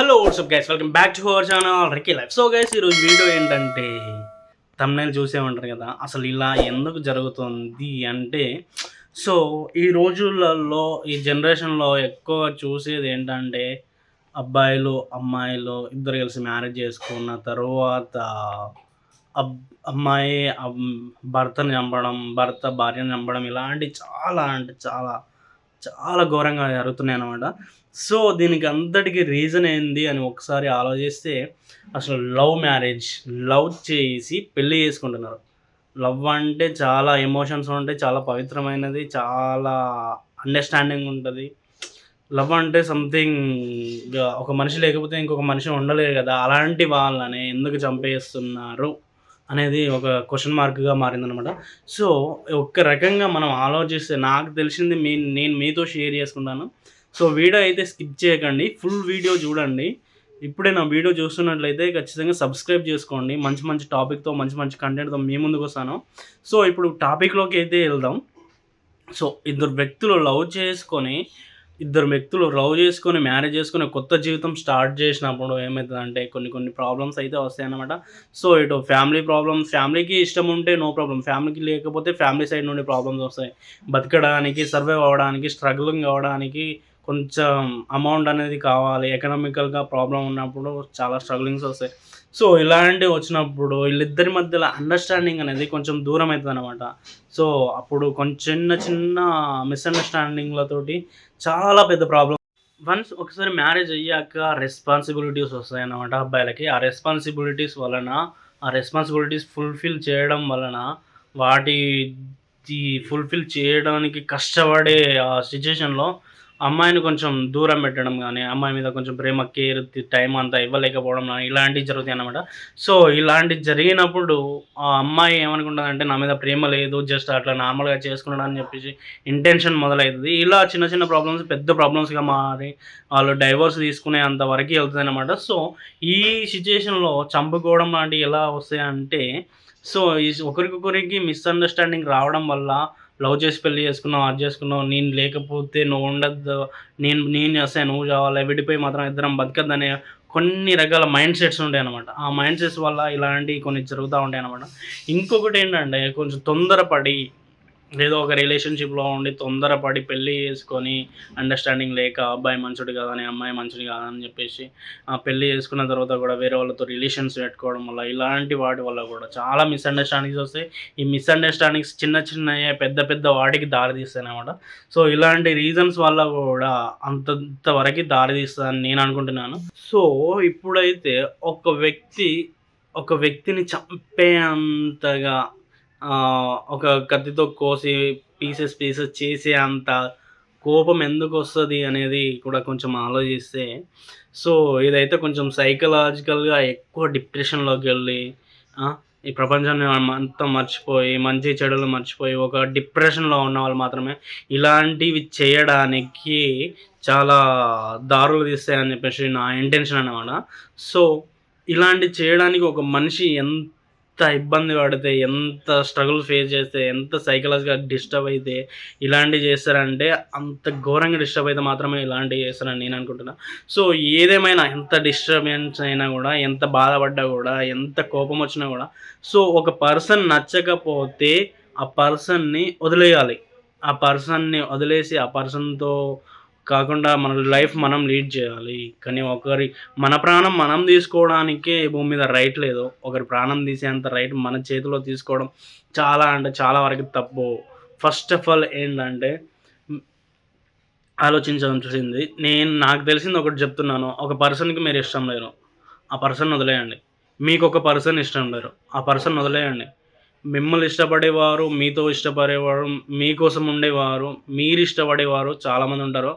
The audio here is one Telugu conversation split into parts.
Hello what's up guys welcome back to our channel Ricky life so guys ఈరోజు వీడియో ఏంటంటే తమ్నేలు చూసే ఉంటారు కదా అసలు ఇలా ఎందుకు జరుగుతుంది అంటే సో ఈ రోజులలో ఈ జనరేషన్లో ఎక్కువ చూసేది ఏంటంటే అబ్బాయిలు అమ్మాయిలు ఇద్దరు కలిసి మ్యారేజ్ చేసుకున్న తర్వాత అబ్ అమ్మాయి అమ్- భర్తను చంపడం భర్త భార్యను చంపడం ఇలాంటి చాలా అంటే చాలా చాలా ఘోరంగా జరుగుతున్నాయి అనమాట సో దీనికి అంతటికి రీజన్ ఏంది అని ఒకసారి ఆలోచిస్తే అసలు లవ్ మ్యారేజ్ లవ్ చేసి పెళ్ళి చేసుకుంటున్నారు. లవ్ అంటే చాలా ఎమోషన్స్ ఉంటాయి చాలా పవిత్రమైనది చాలా అండర్స్టాండింగ్ ఉంటుంది. లవ్ అంటే సంథింగ్ ఒక మనిషి లేకపోతే ఇంకొక మనిషి ఉండలేరు కదా అలాంటి వాళ్ళని ఎందుకు చంపేస్తున్నారు? అనేది ఒక క్వశ్చన్ మార్క్గా మారిందనమాట సో ఒక్క రకంగా మనం ఆలోచిస్తే నాకు తెలిసింది మీ నేను మీతో షేర్ చేసుకుంటాను. సో వీడియో అయితే స్కిప్ చేయకండి. ఫుల్ వీడియో చూడండి. ఇప్పుడే నా వీడియో చూస్తున్నట్లయితే ఖచ్చితంగా సబ్స్క్రైబ్ చేసుకోండి. మంచి మంచి టాపిక్తో మంచి మంచి కంటెంట్తో మీ ముందుకు వస్తాను. సో ఇప్పుడు టాపిక్లోకి అయితే వెళ్దాం. సో ఇద్దరు వ్యక్తులు లవ్ చేసుకొని ఇద్దరు వ్యక్తులు లవ్ చేసుకొని మ్యారేజ్ చేసుకొని కొత్త జీవితం స్టార్ట్ చేసినప్పుడు ఏమవుతుందంటే కొన్ని కొన్ని ప్రాబ్లమ్స్ అయితే వస్తాయన్నమాట. సో ఇటు ఫ్యామిలీ ప్రాబ్లమ్స్ ఫ్యామిలీకి ఇష్టం ఉంటే నో ప్రాబ్లం ఫ్యామిలీకి లేకపోతే ఫ్యామిలీ సైడ్ నుండి ప్రాబ్లమ్స్ వస్తాయి. బతకడానికి సర్వైవ్ అవ్వడానికి స్ట్రగులింగ్ అవ్వడానికి కొంచెం అమౌంట్ అనేది కావాలి. ఎకనామికల్గా ప్రాబ్లం ఉన్నప్పుడు చాలా స్ట్రగులింగ్స్ వస్తాయి. సో ఇలాంటివి వచ్చినప్పుడు వీళ్ళిద్దరి మధ్యలో అండర్స్టాండింగ్ అనేది కొంచెం దూరం అవుతుంది అనమాట సో అప్పుడు కొంచెం చిన్న చిన్న మిస్అండర్స్టాండింగ్లతోటి చాలా పెద్ద ప్రాబ్లం వన్స్ ఒకసారి మ్యారేజ్ అయ్యాక రెస్పాన్సిబిలిటీస్ వస్తాయన్నమాట అబ్బాయిలకి. ఆ రెస్పాన్సిబిలిటీస్ వలన ఆ రెస్పాన్సిబిలిటీస్ ఫుల్ఫిల్ చేయడం వలన వాటి ఫుల్ఫిల్ చేయడానికి కష్టపడే ఆ సిచ్యుయేషన్లో అమ్మాయిని కొంచెం దూరం పెట్టడం కానీ అమ్మాయి మీద కొంచెం ప్రేమ కేర్ టైం అంతా ఇవ్వలేకపోవడం కానీ ఇలాంటివి జరుగుతాయి అన్నమాట. సో ఇలాంటివి జరిగినప్పుడు ఆ అమ్మాయి ఏమనుకుంటుందంటే నా మీద ప్రేమ లేదు జస్ట్ అట్లా నార్మల్గా చేసుకున్నాడు అని చెప్పేసి ఇంటెన్షన్ మొదలవుతుంది ఇలా చిన్న చిన్న ప్రాబ్లమ్స్ పెద్ద ప్రాబ్లమ్స్గా మారి వాళ్ళు డైవోర్స్ తీసుకునే అంత వరకు వెళ్తుంది అనమాట సో ఈ సిచ్యుయేషన్లో చంపుకోవడం లాంటివి ఎలా వస్తాయంటే సో ఒకరికొకరికి మిస్అండర్స్టాండింగ్ రావడం వల్ల లవ్ చేసి పెళ్ళి చేసుకున్నావు అది చేసుకున్నావు నేను లేకపోతే నువ్వు ఉండద్దు నేను నేను చేస్తాను నువ్వు చావాలి విడిపోయి మాత్రం ఇద్దరం బతకద్దనే కొన్ని రకాల మైండ్ సెట్స్ ఉంటాయి అనమాట ఆ మైండ్ సెట్స్ వల్ల ఇలాంటివి కొన్ని జరుగుతూ ఉంటాయి అనమాట ఇంకొకటి ఏంటంటే కొంచెం తొందరపడి ఏదో ఒక రిలేషన్షిప్లో ఉండి తొందరపడి పెళ్ళి చేసుకొని అండర్స్టాండింగ్ లేక అబ్బాయి మంచుడు కాదని అమ్మాయి మంచుడు కాదని చెప్పేసి ఆ పెళ్ళి చేసుకున్న తర్వాత కూడా వేరే వాళ్ళతో రిలేషన్స్ పెట్టుకోవడం వల్ల ఇలాంటి వాటి వల్ల కూడా చాలా మిస్అండర్స్టాండింగ్స్ వస్తాయి. ఈ మిస్అండర్స్టాండింగ్స్ చిన్న చిన్న పెద్ద పెద్ద వాటికి దారితీస్తాయి అనమాట సో ఇలాంటి రీజన్స్ వల్ల కూడా అంతంత వరకు దారితీస్తుందని నేను అనుకుంటున్నాను. సో ఇప్పుడైతే ఒక వ్యక్తి ఒక వ్యక్తిని చంపేంతగా అంతగా ఒక కత్తితో కోసి పీసెస్ పీసెస్ చేసే అంత కోపం ఎందుకు వస్తుంది అనేది కూడా కొంచెం ఆలోచిస్తే సో ఇదైతే కొంచెం సైకలాజికల్గా ఎక్కువ డిప్రెషన్లోకి వెళ్ళి ఈ ప్రపంచాన్ని అంతా మర్చిపోయి మంచి చెడులు మర్చిపోయి ఒక డిప్రెషన్లో ఉన్న వాళ్ళు మాత్రమే ఇలాంటివి చేయడానికి చాలా దారులు తీస్తాయని చెప్పేసి నా ఇంటెన్షన్ అన్నమాట. సో ఇలాంటి చేయడానికి ఒక మనిషి ఎంత ఇబ్బంది పడితే ఎంత స్ట్రగుల్ ఫేస్ చేస్తే ఎంత సైకలాజికల్గా డిస్టర్బ్ అయితే ఇలాంటివి చేస్తారంటే అంత ఘోరంగా డిస్టర్బ్ అయితే మాత్రమే ఇలాంటివి చేస్తారని నేను అనుకుంటున్నా. సో ఏదేమైనా ఎంత డిస్టర్బెన్స్ అయినా కూడా ఎంత బాధపడ్డా కూడా ఎంత కోపం వచ్చినా కూడా సో ఒక పర్సన్ నచ్చకపోతే ఆ పర్సన్ని వదిలేయాలి. ఆ పర్సన్ని వదిలేసి ఆ పర్సన్తో కాకుండా మన లైఫ్ మనం లీడ్ చేయాలి. కానీ ఒకరి మన ప్రాణం మనం తీసుకోవడానికే ఈ భూమి మీద రైట్ లేదు. ఒకరి ప్రాణం తీసేంత రైట్ మన చేతిలో తీసుకోవడం చాలా అంటే చాలా వరకు తప్పు. ఫస్ట్ ఆఫ్ ఆల్ ఏంటంటే మ్, ఆలోచించాల్సింది నేను నాకు తెలిసింది ఒకటి చెప్తున్నాను. ఒక పర్సన్కి మీరు ఇష్టం లేరు. ఆ పర్సన్ వదిలేయండి. మీకు ఒక పర్సన్ ఇష్టం లేరు. ఆ పర్సన్ వదిలేయండి. మిమ్మల్ని ఇష్టపడేవారు మీతో ఇష్టపడేవారు మీకోసం ఉండేవారు మీరు ఇష్టపడేవారు చాలామంది ఉంటారు.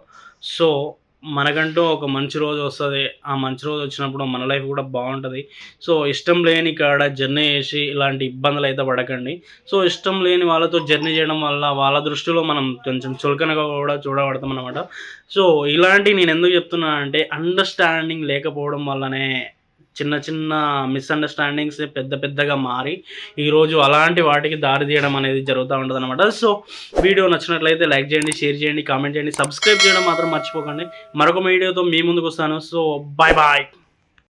సో మనకంటూ ఒక మంచి రోజు వస్తుంది. ఆ మంచి రోజు వచ్చినప్పుడు మన లైఫ్ కూడా బాగుంటుంది. సో ఇష్టం లేని కాడ జర్నీ చేసి ఇలాంటి ఇబ్బందులు అయితే పడకండి. సో ఇష్టం లేని వాళ్ళతో జర్నీ చేయడం వల్ల వాళ్ళ దృష్టిలో మనం కొంచెం చులకనగా కూడా చూడబడతాం అనమాట సో ఇలాంటి నేను ఎందుకు చెప్తున్నా అంటే అండర్స్టాండింగ్ లేకపోవడం వల్లనే చిన్న చిన్న మిస్అండర్స్టాండింగ్స్ పెద్ద పెద్దగా మారి ఈరోజు అలాంటి వాటికి దారి తీయడం అనేది జరుగుతూ ఉంటుంది అనమాట సో వీడియో నచ్చినట్లయితే లైక్ చేయండి షేర్ చేయండి కామెంట్ చేయండి సబ్స్క్రైబ్ చేయడం మాత్రం మర్చిపోకండి. మరొక వీడియోతో మీ ముందుకు వస్తాను. So bye bye